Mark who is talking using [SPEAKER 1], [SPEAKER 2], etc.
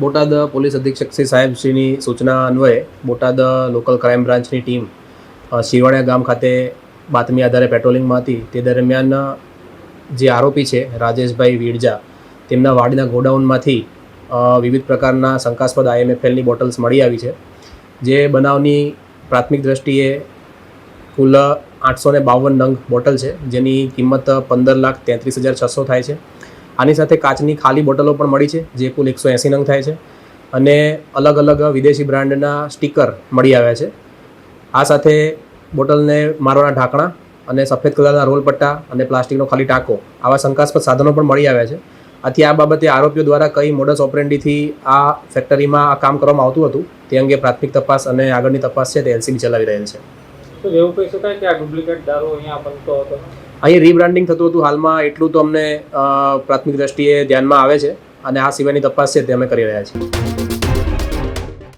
[SPEAKER 1] Botad police અધિક્ષક શ્રી સાહેબશ્રીની સૂચના અન્વયે બોટાદ લોકલ ક્રાઇમ બ્રાન્ચની ટીમ અ, શિવાણિયા ગામ ખાતે બાતમી આધારે પેટ્રોલિંગમાં હતી. તે દરમિયાન જે આરોપી છે રાજેશભાઈ વીરજા તેમના વાડીના ગોડાઉનમાંથી વિવિધ પ્રકારના શંકાસ્પદ આઈએમએફએલની બોટલ્સ મળી આવી છે. જે બનાવની પ્રાથમિક દ્રષ્ટિએ કુલ આઠસો ને બાવન નંગ બોટલ છે. જેની કિંમત પંદર લાખ તેત્રીસ હજાર છસો થાય છે. આની સાથે કાચની ખાલી બોટલો પણ મળી છે, જે કુલ એકસો એંસી નંગ થાય છે. અને અલગ અલગ વિદેશી બ્રાન્ડના સ્ટીકર મળી આવ્યા છે. આ સાથે બોટલને મારવાના ઢાંકણા અને સફેદ કલરના રોલ પટ્ટા અને પ્લાસ્ટિકનો ખાલી ટાંકો આવા શંકાસ્પદ સાધનો પણ મળી આવ્યા છે. આથી આ બાબતે આરોપીઓ દ્વારા કઈ મોડસ ઓપરેન્ડીથી આ ફેક્ટરીમાં આ કામ કરવામાં આવતું હતું, તે અંગે પ્રાથમિક તપાસ અને આગળની તપાસ છે, તે એલસીબી ચલાવી રહેલ છે.
[SPEAKER 2] તો એવું કહી શકાય કે આ ડુપ્લિકેટ દારૂ અહીંયા બનતો હતો?
[SPEAKER 1] અહીં રીબ્રાન્ડિંગ થતું હતું. હાલમાં એટલું તો અમને પ્રાથમિક દ્રષ્ટિએ ધ્યાનમાં આવે છે અને આ સિવાયની તપાસ છે તે અમે કરી રહ્યા છીએ.